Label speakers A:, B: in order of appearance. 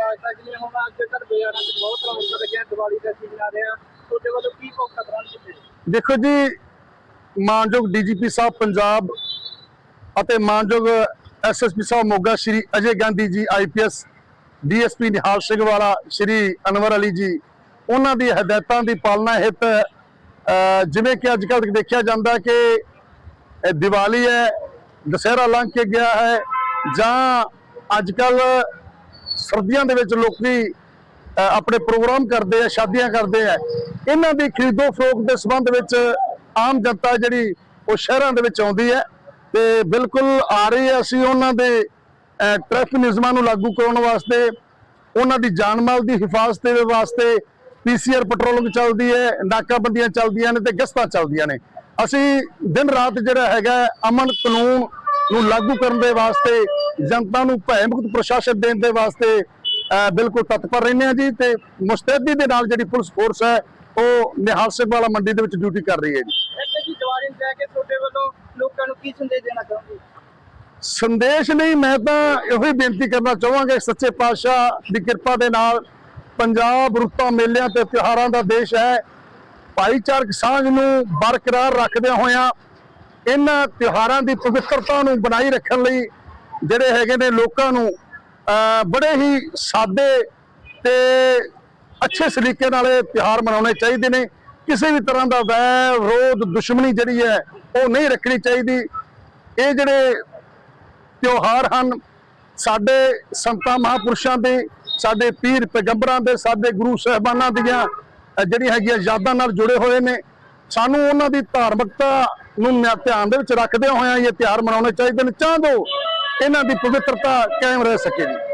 A: ਹੈ ਜਿਵੇਂ ਹੁਣ ਅੱਜ ਕੱਲ੍ਹ ਬਾਜ਼ਾਰਾਂ 'ਚ ਬਹੁਤ ਰੌਣਕਾਂ ਲੱਗੀਆਂ ਦੀਵਾਲੀ ਦਾ ਸੀਜ਼ਨ ਆ ਰਿਹਾ। ਤੁਹਾਡੇ ਵੱਲੋਂ ਕੀ ਭੌਕਾ ਪ੍ਰਬੰਧ ਕੀਤੇ?
B: ਦੇਖੋ ਜੀ, ਮਾਨਯੋਗ ਡੀਜੀਪੀ ਸਾਹਿਬ ਪੰਜਾਬ ਅਤੇ ਮਾਨਯੋਗ ਐਸਐਸਪੀ ਸਾਹਿਬ ਮੋਗਾ ਸ਼੍ਰੀ ਅਜੇ ਗਾਂਧੀ ਜੀ ਆਈਪੀਐਸ ਡੀਐਸਪੀ ਨਿਹਾਲ ਸਿੰਘ ਵਾਲਾ, ਸ਼੍ਰੀ ਅਨਵਰ ਅਲੀ ਜੀ, ਉਹਨਾਂ ਦੀ ਹਦਾਇਤਾਂ ਦੀ ਪਾਲਣਾ ਹਿੱਤ ਜਿਵੇਂ ਕਿ ਅੱਜ ਕੱਲ੍ਹ ਦੇਖਿਆ ਜਾਂਦਾ ਕਿ ਦੀਵਾਲੀ ਹੈ, ਦੁਸਹਿਰਾ ਲੰਘ ਕੇ ਗਿਆ ਹੈ, ਜਾਂ ਅੱਜ ਕੱਲ ਸਰਦੀਆਂ ਦੇ ਵਿੱਚ ਲੋਕੀ ਆਪਣੇ ਪ੍ਰੋਗਰਾਮ ਕਰਦੇ ਆ, ਸ਼ਾਦੀਆਂ ਕਰਦੇ ਆ। ਇਹਨਾਂ ਦੀ ਖਰੀਦੋ ਫਰੋਖਤ ਦੇ ਸੰਬੰਧ ਵਿੱਚ ਆਮ ਜਨਤਾ ਜਿਹੜੀ ਉਹ ਸ਼ਹਿਰਾਂ ਦੇ ਵਿੱਚ ਆਉਂਦੀ ਹੈ ਤੇ ਬਿਲਕੁਲ ਆ ਰਹੀ ਹੈ। ਅਸੀਂ ਉਹਨਾਂ ਦੇ ਟ੍ਰੈਫਿਕ ਨਿਯਮਾਂ ਨੂੰ ਲਾਗੂ ਕਰਾਉਣ ਵਾਸਤੇ, ਉਹਨਾਂ ਦੀ ਜਾਨ ਮਾਲ ਦੀ ਹਿਫਾਜ਼ਤ ਦੇ ਵਾਸਤੇ ਪੀਸੀਆਰ ਪੈਟਰੋਲਿੰਗ ਚੱਲਦੀ ਹੈ, ਨਾਕਾਬੰਦੀਆਂ ਚੱਲਦੀਆਂ ਨੇ ਤੇ ਗਸ਼ਤਾਂ ਚੱਲਦੀਆਂ ਨੇ। ਅਸੀਂ ਦਿਨ ਰਾਤ ਜਿਹੜਾ ਹੈਗਾ ਅਮਨ ਕਾਨੂੰਨ ਨੂੰ ਲਾਗੂ ਕਰਨ ਦੇ ਵਾਸਤੇ ਜਨਤਾ ਨੂੰ ਭੈ ਮੁਕਤ ਪ੍ਰਸ਼ਾਸਨ ਦੇਣ ਦੇ ਵਾਸਤੇ ਬਿਲਕੁਲ ਤਤਪਰ ਰਹਿੰਦੇ ਹਾਂ ਜੀ ਤੇ ਮੁਸਤੈਦੀ ਦੇ ਨਾਲ ਜਿਹੜੀ ਪੁਲਿਸ ਫੋਰਸ ਹੈ ਉਹ ਨਿਹਾਲ ਸਿੰਘ ਵਾਲਾ ਮੰਡੀ ਦੇ ਵਿੱਚ ਡਿਊਟੀ ਕਰ ਰਹੀ ਹੈ ਜੀ।
A: ਇੱਥੇ ਜੀ ਦੀਵਾਲੀ ਨੂੰ ਲੈ ਕੇ ਤੁਹਾਡੇ ਵੱਲੋਂ ਲੋਕਾਂ ਨੂੰ ਕੀ ਸੰਦੇਸ਼ ਦੇਣਾ ਚਾਹੁੰਦੇ
B: ਸੰਦੇਸ਼ ਨਹੀਂ ਮੈਂ ਤਾਂ ਇਹੋ ਹੀ ਬੇਨਤੀ ਕਰਨਾ ਚਾਹਾਂਗਾ ਸੱਚੇ ਪਾਤਸ਼ਾਹ ਦੀ ਕਿਰਪਾ ਦੇ ਨਾਲ ਪੰਜਾਬ ਰੁੱਤਾਂ ਮੇਲਿਆਂ ਤੇ ਤਿਉਹਾਰਾਂ ਦਾ ਦੇਸ਼ ਹੈ। ਭਾਈਚਾਰਕ ਸਾਂਝ ਨੂੰ ਬਰਕਰਾਰ ਰੱਖਦਿਆਂ ਹੋਇਆਂ ਇਹਨਾਂ ਤਿਉਹਾਰਾਂ ਦੀ ਪਵਿੱਤਰਤਾ ਨੂੰ ਬਣਾਈ ਰੱਖਣ ਲਈ ਜਿਹੜੇ ਹੈਗੇ ਨੇ ਲੋਕਾਂ ਨੂੰ ਬੜੇ ਹੀ ਸਾਦੇ ਤੇ ਅੱਛੇ ਸਲੀਕੇ ਨਾਲ ਇਹ ਤਿਉਹਾਰ ਮਨਾਉਣੇ ਚਾਹੀਦੇ ਨੇ। ਕਿਸੇ ਵੀ ਤਰ੍ਹਾਂ ਦਾ ਵੈਰ ਵਿਰੋਧ ਦੁਸ਼ਮਣੀ ਜਿਹੜੀ ਹੈ, ਉਹ ਨਹੀਂ ਰੱਖਣੀ ਚਾਹੀਦੀ। ਇਹ ਜਿਹੜੇ ਤਿਉਹਾਰ ਹਨ, ਸਾਡੇ ਸੰਤਾਂ ਮਹਾਪੁਰਸ਼ਾਂ ਦੇ, ਸਾਡੇ ਪੀਰ ਪੈਗੰਬਰਾਂ ਦੇ, ਸਾਡੇ ਗੁਰੂ ਸਾਹਿਬਾਨਾਂ ਦੀਆਂ ਜਿਹੜੀਆਂ ਹੈਗੀਆਂ ਯਾਦਾਂ ਨਾਲ ਜੁੜੇ ਹੋਏ ਨੇ ਸਾਨੂੰ ਉਹਨਾਂ ਦੀ ਧਾਰਮਿਕਤਾ ਨੂੰ ਨਿਆ- ਧਿਆਨ ਦੇ ਵਿੱਚ ਰੱਖਦਿਆਂ ਹੋਇਆਂ ਇਹ ਤਿਉਹਾਰ ਮਨਾਉਣੇ ਚਾਹੀਦੇ ਨੇ। ਚਾਹ ਦੋ, ਇਹਨਾਂ ਦੀ ਪਵਿੱਤਰਤਾ ਕਾਇਮ ਰਹਿ ਸਕੇ ਜੀ।